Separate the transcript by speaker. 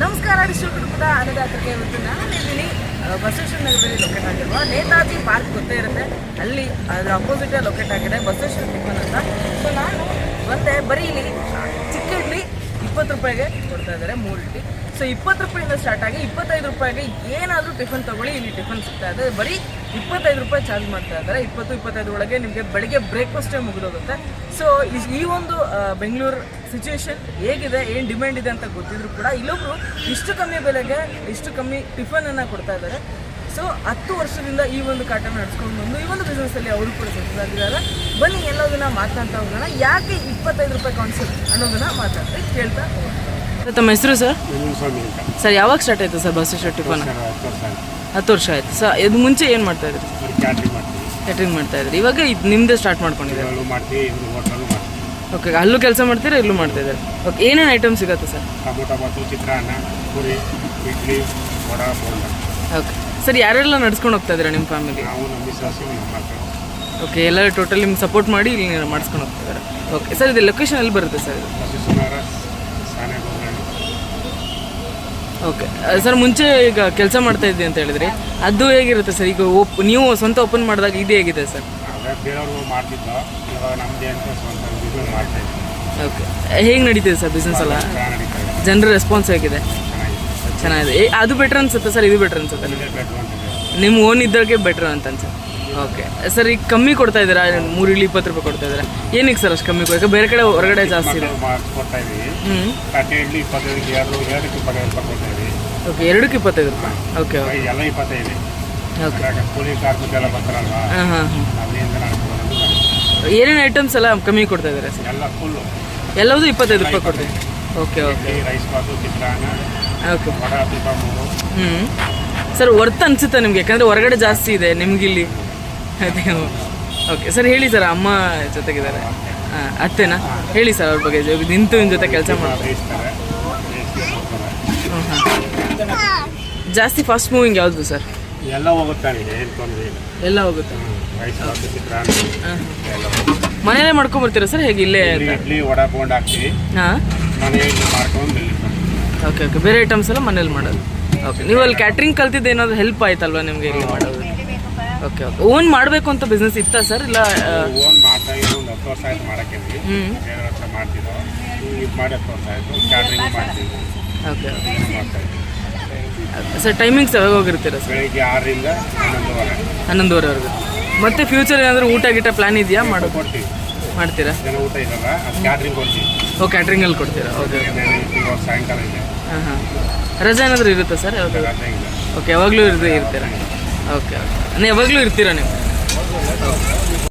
Speaker 1: Distributor ಕೂಡ ಅನ್ನದಾತರಿಗೆ ಇವತ್ತು ನಾನು ಇದ್ದೀನಿ ಬಸವೇಶ್ವರ ನಗರದಲ್ಲಿ ಲೊಕೇಟ್ ಆಗಿರುವ ನೇತಾಜಿ ಪಾರ್ಕ್ ಗೊತ್ತೇ ಇರುತ್ತೆ. ಅಲ್ಲಿ ಅದರ ಅಪೋಸಿಟೇ ಲೊಕೇಟ್ ಆಗಿದೆ, ಬಸವೇಶ್ವರ ಟಿಫನ್ ಅಂತ. ಸೊ ನಾನು ಬಂದೆ ಬರೀ ಇಲ್ಲಿ ಚಿಕ್ಕ ಇಡ್ಲಿ ಇಪ್ಪತ್ತು ರೂಪಾಯಿಗೆ ಕೊಡ್ತಾ ಇದ್ದಾರೆ, ಮೂರು ಇಡ್ಲಿ. ಸೊ ಇಪ್ಪತ್ತು ರೂಪಾಯಿಂದ ಸ್ಟಾರ್ಟ್ ಆಗಿ ಇಪ್ಪತ್ತೈದು ರೂಪಾಯಿಗೆ ಏನಾದರೂ ಟಿಫನ್ ತಗೊಳ್ಳಿ, ಇಲ್ಲಿ ಟಿಫನ್ ಸಿಗ್ತಾ ಇದೆ. ಬರೀ ಇಪ್ಪತ್ತೈದು ರೂಪಾಯಿ ಚಾರ್ಜ್ ಮಾಡ್ತಾ ಇದ್ದಾರೆ. ಇಪ್ಪತ್ತು, ಇಪ್ಪತ್ತೈದು ಒಳಗೆ ನಿಮಗೆ ಬೆಳಿಗ್ಗೆ ಬ್ರೇಕ್ಫಾಸ್ಟೇ ಮುಗಿದೋಗುತ್ತೆ. ಸೊ ಈ ಒಂದು ಬೆಂಗಳೂರು ಸಿಚುವೇಶನ್ ಹೇಗಿದೆ, ಏನು ಡಿಮ್ಯಾಂಡ್ ಇದೆ ಅಂತ ಗೊತ್ತಿದ್ರು ಕೂಡ ಇಲ್ಲೊಬ್ರು ಇಷ್ಟು ಕಮ್ಮಿ ಬೆಲೆಗೆ ಇಷ್ಟು ಕಮ್ಮಿ ಟಿಫನನ್ನು ಕೊಡ್ತಾ ಇದ್ದಾರೆ. ಸೊ ಹತ್ತು ವರ್ಷದಿಂದ ಈ ಒಂದು ಕಾಟ ನಡೆಸ್ಕೊಂಡು ಬಂದು ಈ ಒಂದು ಬಿಸ್ನೆಸ್ಸಲ್ಲಿ ಅವರು ಕೂಡ ಸಕ್ಸಸ್ ಬನ್ನಿ ಎಲ್ಲೋದನ್ನು ಮಾತಾಡ್ತಾ ಹೋಗೋಣ. ಯಾಕೆ ಇಪ್ಪತ್ತೈದು ರೂಪಾಯಿ ಕಾನ್ಸೆಪ್ಟ್ ಅನ್ನೋದನ್ನ ಮಾತಾಡ್ತಾ ಕೇಳ್ತಾ ಹೋಗೋಣ. ತಮ್ಮ ಹೆಸರು ಸರ್? ಸರ್ ಯಾವಾಗ ಸ್ಟಾರ್ಟ್ ಆಯ್ತು ಸರ್ ಬಸ್ ಟಿಫನ್
Speaker 2: ಸರ್ ಹತ್ತು ವರ್ಷ ಆಯ್ತು.
Speaker 1: ಸರ್ ಇದು ಮುಂಚೆ ಏನು ಮಾಡ್ತಾ ಇದ್ರಿ?
Speaker 2: ಕ್ಯಾಟ್ರಿಂಗ್
Speaker 1: ಮಾಡ್ತಾ ಇದ್ರಿ. ಇವಾಗ ಇದು ನಿಮ್ಮದೇ ಸ್ಟಾರ್ಟ್ ಮಾಡ್ಕೊಂಡಿದ್ದಾರೆ? ಓಕೆ ಅಲ್ಲೂ ಕೆಲಸ ಮಾಡ್ತೀರಾ ಇಲ್ಲೂ ಮಾಡ್ತಾ ಇದ್ದಾರೆ? ಓಕೆ ಏನೇನು ಐಟಮ್ ಸಿಗುತ್ತೆ sir?
Speaker 2: Tomato bath chitranna puri idli vada bonda
Speaker 1: okay sir ಯಾರೆಲ್ಲ ನಡ್ಸ್ಕೊಂಡು ಹೋಗ್ತಾ ಇದ್ದೀರಾ ನಿಮ್ಮ ಫ್ಯಾಮಿಲಿ ಓಕೆ ಎಲ್ಲರೂ ಟೋಟಲ್ ನಿಮ್ಗೆ ಸಪೋರ್ಟ್ ಮಾಡಿ ಇಲ್ಲಿ ಮಾಡಿಸ್ಕೊಂಡು ಹೋಗ್ತಿದ್ದಾರೆ ಓಕೆ ಸರ್ ಇದು ಲೊಕೇಶನ್ ಎಲ್ಲಿ ಬರುತ್ತೆ ಸರ್ ಓಕೆ ಸರ್ ಮುಂಚೆ ಈಗ ಕೆಲಸ ಮಾಡ್ತಾ ಇದ್ದೆ ಅಂತ ಹೇಳಿದ್ರಿ. ಅದು ಹೇಗಿರುತ್ತೆ ಸರ್ ಈಗ ಓಪ್ ನೀವು ಸ್ವಂತ ಓಪನ್ ಮಾಡಿದಾಗ ಇದು ಹೇಗಿದೆ ಸರ್
Speaker 2: ಅದೇ ಬೇರೆಯವ್ರು ಮಾಡ್ತಿದ್ದೋ. ಇವಾಗ ನಮ್ಮದೇ ಅಂತ ಸ್ವಂತ ಬಿಸ್ನೆಸ್ ಮಾಡ್ತಾ ಇದ್ವಿ
Speaker 1: ಓಕೆ ಹೇಗೆ ನಡೀತಿದೆ ಸರ್ ಬಿಸ್ನೆಸ್ ಎಲ್ಲ?
Speaker 2: ಚೆನ್ನಾಗಿ ನಡೀತಾ ಇದೆ
Speaker 1: ಜನರ ರೆಸ್ಪಾನ್ಸ್ ಹೇಗಿದೆ?
Speaker 2: ಚೆನ್ನಾಗಿದೆ.
Speaker 1: ಚೆನ್ನಾಗಿದೆ. ಏ, ಅದು ಬೆಟರ್ ಅನ್ಸುತ್ತೆ ಸರ್ ಇದು ಬೆಟರ್ ಅನ್ಸುತ್ತೆ?
Speaker 2: ನಿಮ್ಗೆ ಬೆಟ್ರು ಅಂತಿದೆ
Speaker 1: ನಿಮ್ಮ ಓನ್ ಇದ್ದಾಗೆ ಬೆಟರ್ ಅಂತ ಅನ್ಸುತ್ತೆ. ಓಕೆ. ಸರ್ ಈಗ ಕಮ್ಮಿ ಕೊಡ್ತಾ ಇದ್ದೀರಾ? ಮೂರು ಇಳಿ ಇಪ್ಪತ್ತು ರೂಪಾಯಿ ಕೊಡ್ತಾ ಇದ್ದೀರಾ? ಏನಕ್ಕೆ ಸರ್ ಅಷ್ಟು ಕಮ್ಮಿ ಕೊಡಕ್ಕೆ ಬೇರೆ ಕಡೆ ಹೊರಗಡೆ ಜಾಸ್ತಿ ಇದೆ.
Speaker 2: ಇದ್ದೀವಿ. ಇಡ್ಲಿ ಇಪ್ಪತ್ತೈದು ಎರಡು ಎರಡಕ್ಕೆ ಇಪ್ಪತ್ತೈದು ರೂಪಾಯಿ ಕೊಡ್ತಾ ಇದ್ದೀವಿ.
Speaker 1: ಓಕೆ ಎರಡಕ್ಕೆ ಇಪ್ಪತ್ತೈದು ರೂಪಾಯಿ. Okay okay.
Speaker 2: ಎಲ್ಲ ಇಪ್ಪತ್ತೈದು.
Speaker 1: ಓಕೆ.
Speaker 2: ಬರ್ತಾರಲ್ವಾ? ಅಲ್ಲಿಂದ
Speaker 1: ಏನೇನು ಐಟಮ್ಸ್ ಎಲ್ಲ ಕಮ್ಮಿ ಕೊಡ್ತಾ ಇದ್ದಾರೆ ಸರ್?
Speaker 2: ಎಲ್ಲ ಫುಲ್ಲು
Speaker 1: ಎಲ್ಲವೂ ಇಪ್ಪತ್ತೈದು ರೂಪಾಯಿ ಕೊಡ್ತೀವಿ okay okay.
Speaker 2: Rice bath chitranna
Speaker 1: okay.
Speaker 2: Vada
Speaker 1: ಹ್ಞೂ ಸರ್ ವರ್ತ್ ಅನ್ಸುತ್ತೆ ನಿಮಗೆ? ಯಾಕಂದರೆ ಹೊರಗಡೆ ಜಾಸ್ತಿ ಇದೆ ನಿಮ್ಗಿಲ್ಲಿ. ಅದೇ ಓಕೆ ಸರ್ ಹೇಳಿ ಸರ್ ಅಮ್ಮ ಜೊತೆಗಿದ್ದಾರೆ. ಹಾಂ ಅತ್ತೆನಾ? ಹೇಳಿ ಸರ್ ಅವ್ರ ಬಗ್ಗೆ ನಿಂತು ನಿಮ್ಮ ಜೊತೆ ಕೆಲಸ
Speaker 2: ಮಾಡ್ತಾರೆ
Speaker 1: ಜಾಸ್ತಿ ಫಾಸ್ಟ್ ಮೂವಿಂಗ್ ಯಾವುದು ಸರ್?
Speaker 2: ಎಲ್ಲ ಹೋಗುತ್ತಾನೆ ಏನು ತೊಂದರೆ ಇಲ್ಲ.
Speaker 1: ಎಲ್ಲ ಹೋಗುತ್ತೆ. ಮನೇಲೆ
Speaker 2: ಮಾಡ್ಕೊಂಡ್ ಹೋಗುತ್ತೆ.
Speaker 1: ಮಾಡ್ಕೊಂಬರ್ತೀರಾ ಸರ್ ಹೇಗೆ ಇಲ್ಲೇ
Speaker 2: ಇಡ್ಲಿ ಇಡ್ಲಿ ವಡ ಬೋಂಡ್ ಹಾಕ್ತೀವಿ.
Speaker 1: ಹಾಂ?
Speaker 2: ಮನೆಯಲ್ಲಿ ಮಾಡ್ಕೊಂಡು
Speaker 1: ಓಕೆ ಓಕೆ. ಬೇರೆ ಐಟಮ್ಸ್ ಎಲ್ಲ ಮನೇಲಿ ಮಾಡೋದು. ಓಕೆ. ನೀವು ಅಲ್ಲಿ ಕ್ಯಾಟ್ರಿಂಗ್ ಕಲ್ತಿದ್ದು ಏನಾದರೂ ಹೆಲ್ಪ್ ಆಯ್ತಲ್ವಾ ನಿಮಗೆ ಇಲ್ಲಿ ಮಾಡೋದು? ಓಕೆ ಓಕೆ ಓನ್ ಮಾಡಬೇಕು ಅಂತ ಬಿಸ್ನೆಸ್ ಇತ್ತಾ ಸರ್ ಇಲ್ಲ
Speaker 2: ಓನ್ ಮಾಡ್ತಾ ಇದ್ದೀವಿ ಒಂದು ಹತ್ತು ವರ್ಷ ಆಯ್ತು ಮಾಡಕ್ಕೆ
Speaker 1: ಹ್ಞೂ
Speaker 2: ವರ್ಷ ಮಾಡ್ತಿದ್ದೋ ಇದು ಮಾಡಿ ಹತ್ತು ವರ್ಷ ಆಯಿತು ಕ್ಯಾಟ್ರಿಂಗ್ ಮಾಡ್ತೀವಿ
Speaker 1: ಓಕೆ
Speaker 2: ಮಾಡ್ತಾ ಇದ್ದೀವಿ.
Speaker 1: ಸರ್ ಟೈಮಿಂಗ್ಸ್ ಯಾವಾಗ ಹೋಗಿರ್ತೀರಾ ಸರ್
Speaker 2: ಬೆಳಿಗ್ಗೆ ಆರರಿಂದ ಹನ್ನೊಂದುವರೆ.
Speaker 1: ಹನ್ನೊಂದುವರೆವರೆಗೂ ಮತ್ತೆ ಫ್ಯೂಚರ್ ಏನಾದರೂ ಊಟ ಗಿಟ ಪ್ಲಾನ್ ಇದೆಯಾ? ಮಾಡೋ
Speaker 2: ಕೊಡ್ತೀವಿ.
Speaker 1: ಮಾಡ್ತೀರಾ?
Speaker 2: ಜನ ಊಟ ಇರಲ್ಲ ಅದು ಕ್ಯಾಟ್ರಿಂಗ್ ಕೊಡ್ತೀವಿ.
Speaker 1: ಓ ಕ್ಯಾಟ್ರಿಂಗಲ್ಲಿ ಕೊಡ್ತೀರಾ? ಓಕೆ
Speaker 2: ಇವಾಗ ಸಾಯಂಕಾಲ ಇದೆ.
Speaker 1: ಹಾಂ ಹಾಂ. ರಜೆ ಏನಾದರೂ ಇರುತ್ತಾ ಸರ್ ಯಾವಾಗ?
Speaker 2: ರಜೆ ಇಲ್ಲ.
Speaker 1: ಓಕೆ ಯಾವಾಗಲೂ ಇರ್ತೀರಾ? Okay okay. ಯಾವಾಗಲೂ ಇರ್ತೀರಾ ನೀವು?